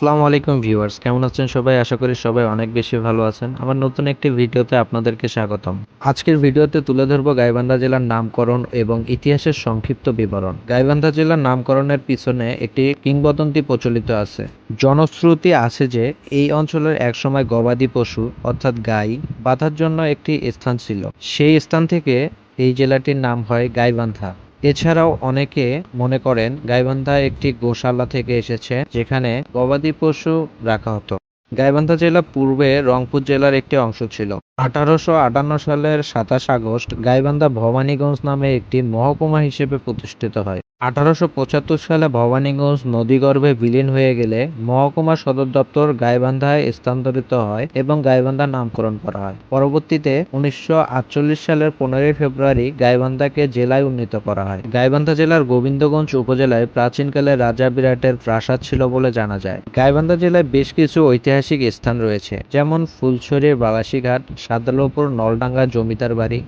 আসসালামু আলাইকুম ভিউয়ার্স, কেমন আছেন সবাই? আশা করি সবাই অনেক বেশি ভালো আছেন। আমার নতুন একটি ভিডিওতে আপনাদেরকে স্বাগতম। আজকের ভিডিওতে তুলে ধরবো গাইবান্ধা জেলার নামকরণ এবং ইতিহাসের সংক্ষিপ্ত বিবরণ। গাইবান্ধা জেলার নামকরণের পিছনে একটি কিংবদন্তি প্রচলিত আছে। জনশ্রুতি আছে যে, এই অঞ্চলের একসময় গবাদি পশু, অর্থাৎ গাই, বাঁধার জন্য একটি স্থান ছিল। সেই স্থান থেকে এই জেলাটির নাম হয় গাইবান্ধা। এছাড়াও অনেকে মনে করেন গাইবান্ধা একটি গোশালা থেকে এসেছে যেখানে গবাদি পশু রাখা হতো। গাইবান্ধা জেলা পূর্বে রংপুর জেলার একটি অংশ ছিল। আঠারোশো আটান্ন সালের সাতাশ আগস্ট গাইবান্ধা ভবানীগঞ্জ নামে একটি মহকুমা হিসেবে প্রতিষ্ঠিত হয়। আঠারোশো পঁচাত্তর সালে ভবানীগঞ্জ নদীগর্ভে বিলীন হয়ে গেলে মহকুমা সদর দপ্তর গাইবান্ধায় স্থানান্তরিত হয় এবং গাইবান্ধা নামকরণ করা হয়। পরবর্তীতে উনিশশো আটচল্লিশ সালের পনেরোই ফেব্রুয়ারি গাইবান্ধাকে জেলায় উন্নীত করা হয়। গাইবান্ধা জেলার গোবিন্দগঞ্জ উপজেলায় প্রাচীনকালে রাজা বিরাটের প্রাসাদ ছিল বলে জানা যায়। গাইবান্ধা জেলায় বেশ কিছু ঐতিহাসিক স্থান রয়েছে, যেমন ফুলছড়ির বালাসীঘাট, সাদালপুর, নলডাঙ্গা জমিদার বাড়ি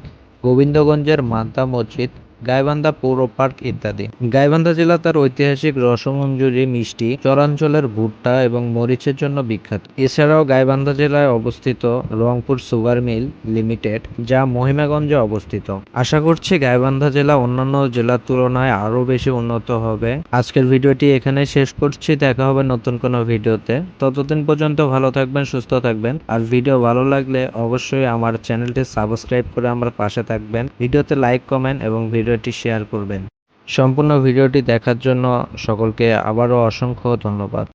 গোবিন্দগঞ্জের মান্তা মসজিদ গাইবান্ধা পৌর পার্ক ইত্যাদি। গাইবান্ধা জেলা তার ঐতিহাসিক রসমঞ্জুরি, মিষ্টি, চরাঞ্চলের ভুট্টা এবং মরিচের জন্য বিখ্যাত। এছাড়াও গাইবান্ধা জেলায় অবস্থিত রংপুর সুগার মিল লিমিটেড, যা মহিমাগঞ্জে অবস্থিত। আশা করছি গাইবান্ধা জেলা অন্যান্য জেলার তুলনায় আরও বেশি উন্নত হবে। আজকের ভিডিওটি এখানে শেষ করছি। দেখা হবে নতুন কোনো ভিডিওতে। ততদিন পর্যন্ত ভালো থাকবেন, সুস্থ থাকবেন। আর ভিডিও ভালো লাগলে অবশ্যই আমার চ্যানেলটি সাবস্ক্রাইব করে আমার পাশে থাকবেন। ভিডিওতে লাইক, কমেন্ট এবং ভিডিওটি শেয়ার করবেন। সম্পূর্ণ ভিডিওটি দেখার জন্য সকলকে আবারও অসংখ্য ধন্যবাদ।